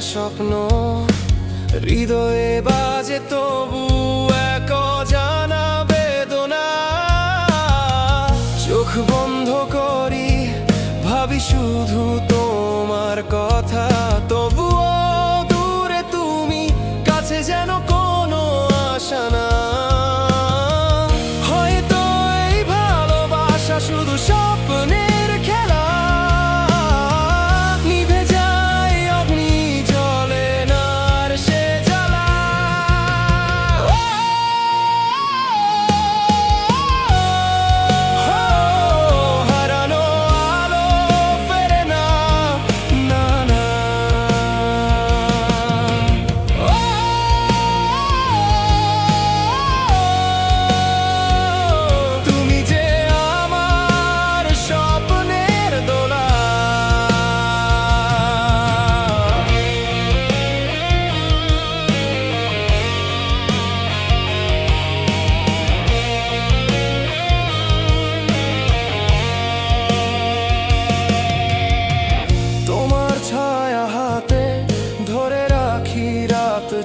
স্বপ্ন হৃদয়ে বাজে তবু এক জানা বেদনা। চোখ বন্ধ করি ভাবি শুধু তোমার কথা।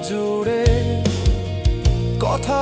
জুড়ে কথা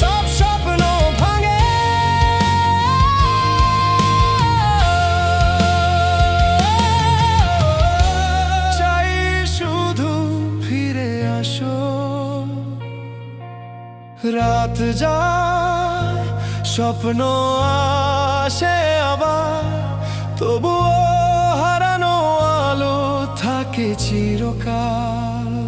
সব স্বপ্ন ভাঙে। ফিরে রাত যা স্বপ্ন আসে আবার তবুও হারানো আলো থাকে চিরকাল।